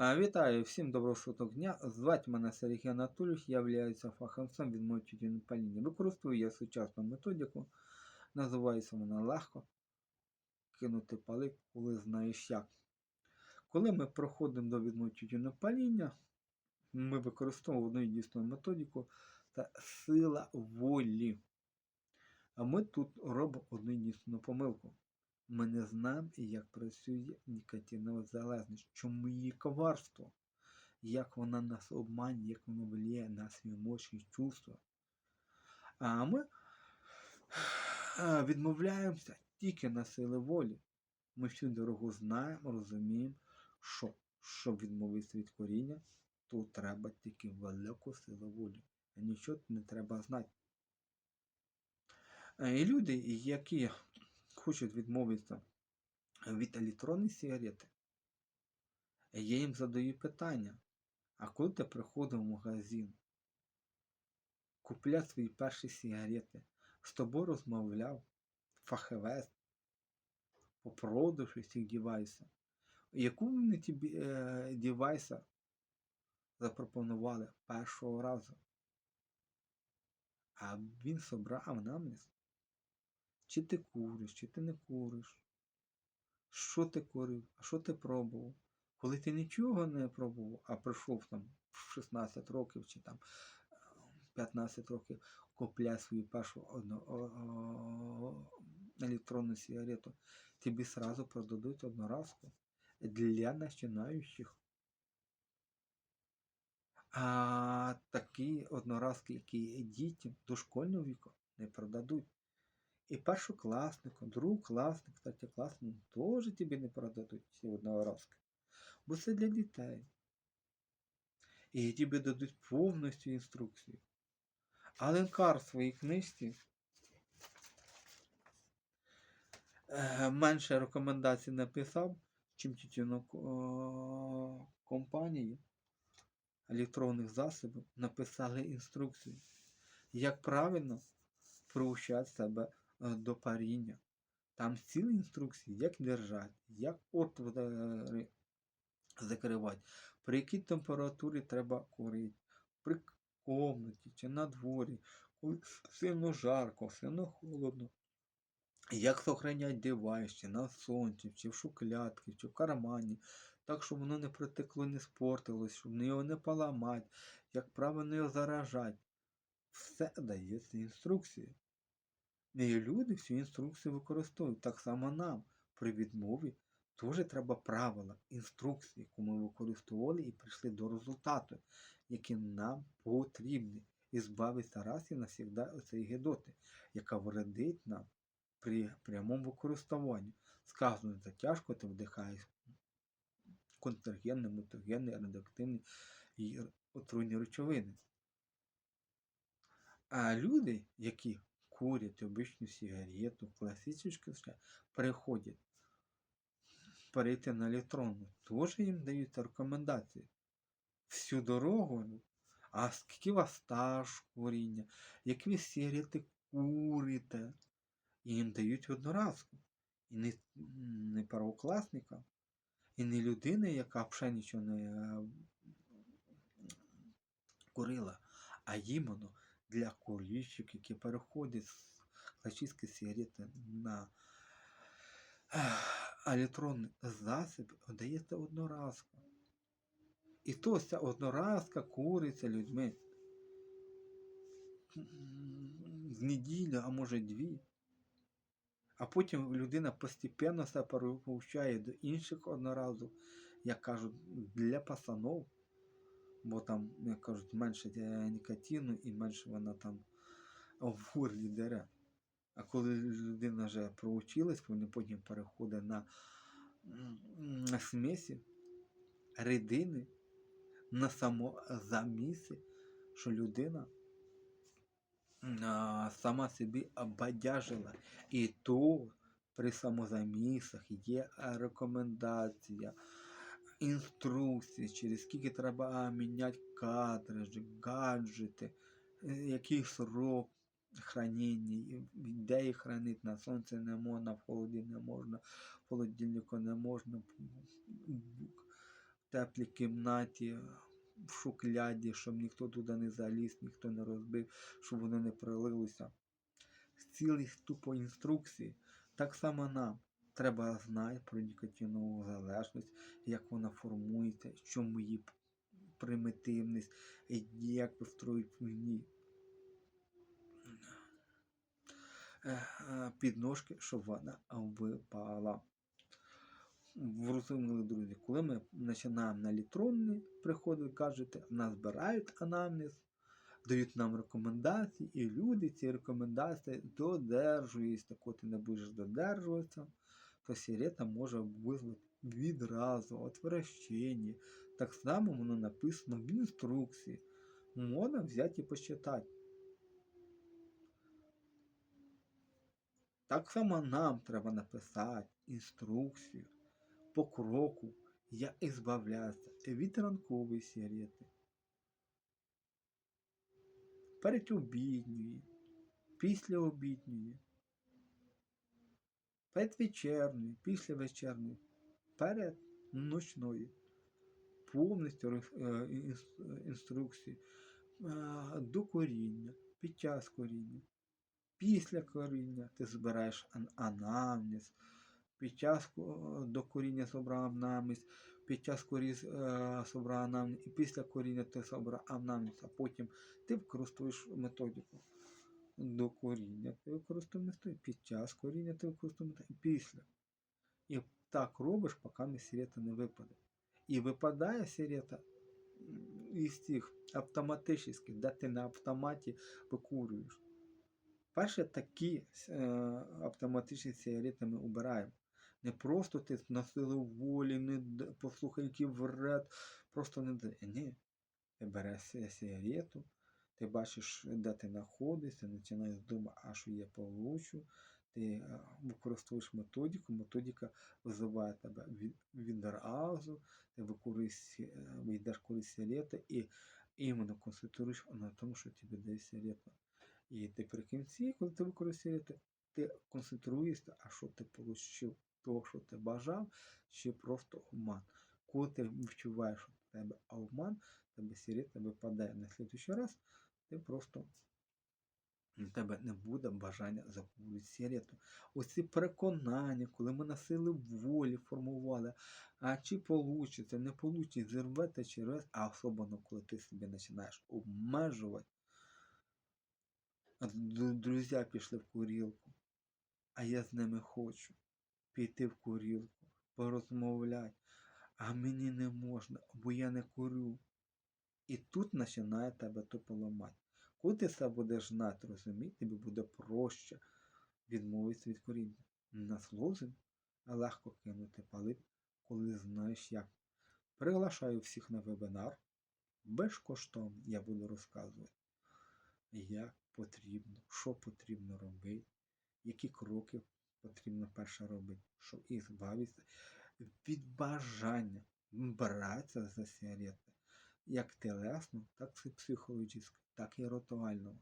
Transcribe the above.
Вітаю всім доброго шуток дня. Звати мене Сергій Анатолійович, я являюся фахівцем від паління. Використовую я сучасну методику. Називається вона легко кинути палик, коли знаєш як. Коли ми проходимо до відмовчення паління, ми використовуємо одну дійсну методику та сила волі. А ми тут робимо одну дійсну помилку. Ми не знаємо, як працює нікотинова залежність, чому її коварство, як вона нас обманює, як вона влияє на свої емоції, чувства. А ми відмовляємося тільки на сили волі. Ми всю дорогу знаємо, розуміємо, що щоб відмовитися від коріння, то треба тільки велику силу волі. Нічого не треба знати. Е, І люди, які хочуть відмовитися від електронної сигарети, я їм задаю питання, а коли ти приходив в магазин, купляв свої перші сигарети, з тобою розмовляв фахівець по продажу цих девайсів, яку вони тобі е, девайса запропонували першого разу? А він собрав анамнез. Чи ти куриш, чи ти не куриш? Що ти курив, а що ти пробував? Коли ти нічого не пробував, а прийшов там в 16 років чи там 15 років купляй свою першу одну, о, о, електронну сигарету, тобі сразу продадуть одноразку для починаючих. А такі одноразки, які дітям дошкольного віку не продадуть. І першокласникам, другокласникам, третьокласникам теж тобі не продадуть ці одноразки. Бо це для дітей. І тобі дадуть повністю інструкцію. А Ленкар в своїй книжці е, менше рекомендацій написав, чим тютюно компанії електронних засобів написали інструкцію, як правильно приучати себе до паріння. Там цілі інструкції, як держати, як отвори закривати, при якій температурі треба курити, при комнаті чи на дворі, коли сильно жарко, сильно холодно. Як сохраняти девайс, чи на сонці, чи в шуклядці, чи в кармані, так, щоб воно не протекло, не спортилось, щоб його не поламати, як правильно його заражати. Все дається інструкції. І люди всю інструкцію використовують. Так само нам при відмові теж треба правила, інструкції, яку ми використовували і прийшли до результату, які нам потрібні. І збавитися раз і навсігда оцеї гедоти, яка вредить нам при прямому використанні. Сказано, за тяжко ти вдихаєш контрагенні, мутагенні, радіоактивні і отруйні речовини. А люди, які курять обичну сигарету, класичну, переходять перейти на електронну, теж їм дають рекомендації. Всю дорогу, а скільки у вас стаж куріння, які ви сигарети курите, і їм дають одноразку. І не, не первокласникам, і не людини, яка взагалі нічого не курила, а іменно для курильщиків, які переходять з класичної сигарети на електронний засіб, дається одноразка. І то ця одноразка куриться людьми з неділю, а може дві. А потім людина постепенно себе переповчає до інших одноразів, як кажуть, для пасанов, бо там, як кажуть, менше нікотину і менше вона там в горлі дере. А коли людина вже проучилась, вона потім переходить на, на смесі, рідини, на самозаміси, що людина сама собі обадяжила. І то при самозамісах є рекомендація, інструкції, через скільки треба міняти картриджі, гаджети, який срок хранення, де їх хранити, на сонці не можна, в холоді не можна, в холодильнику не можна, в теплій кімнаті, в шукляді, щоб ніхто туди не заліз, ніхто не розбив, щоб воно не пролилося. Цілих тупо інструкцій. Так само нам треба знати про нікотинову залежність, як вона формується, в чому її примітивність, як построїть в ній е, е, підножки, щоб вона випала. Зрозуміли, друзі, коли ми починаємо на електронний приходить, кажете, нас збирають анамнез, дають нам рекомендації, і люди ці рекомендації додержуються. Коли ти не будеш додержуватися, то сірета може визвати відразу, отвращення. Так само воно написано в інструкції. Можна взяти і почитати. Так само нам треба написати інструкцію по кроку, як ізбавлятися від ранкової сигарети, перед обідньої, після обідньої, перед вечірньої, після вечірньої, перед ночної. Повністю е, інс- інструкції е, до коріння, під час коріння. Після коріння ти збираєш ан- анамнез, під час до коріння собрав анамнез, під час коріз е, собрав анамнез, і після коріння ти собрав анамнез, а потім ти використовуєш методику. До коріння ти використовуєш під час коріння ти використовуєш і після. І так робиш, поки сірета не випаде. І випадає сірета із тих автоматичних, де ти на автоматі викурюєш. Перше такі е, автоматичні сигарети ми обираємо. Не просто ти на силу волі, не послухай, який вред, просто не Ні. Ти береш сигарету, ти бачиш, де ти знаходишся, починаєш думати, а що я получу. Ти використовуєш методику, методика визиває тебе відразу, ти використовуєш, йдеш користь сигарети і іменно концентруєш на тому, що тобі дає сигарета. І ти при кінці, коли ти використовуєш, ти концентруєшся, а що ти отримав, того, що ти бажав, чи просто обман. Коли ти відчуваєш, в тебе обман, тебе сигарета випадає на слідуючий раз, ти просто у тебе не буде бажання закурити сигарету. Оці переконання, коли ми на сили волі формували, а чи получиться, не получиться, зірвете через, а особливо, коли ти себе починаєш обмежувати. Друзі пішли в курілку, а я з ними хочу піти в курілку, порозмовляти, а мені не можна, бо я не курю. І тут починає тебе то поламати. Коли ти це будеш знати, розуміти, тобі буде проще відмовитися від коріння. Наслозим, а легко кинути палити, коли знаєш як. Приглашаю всіх на вебінар. Безкоштовно я буду розказувати, як потрібно, що потрібно робити, які кроки потрібно перше робити, щоб і збавитися від бажання братися за сигарети, як телесну, так і психологічно, так і ритуально.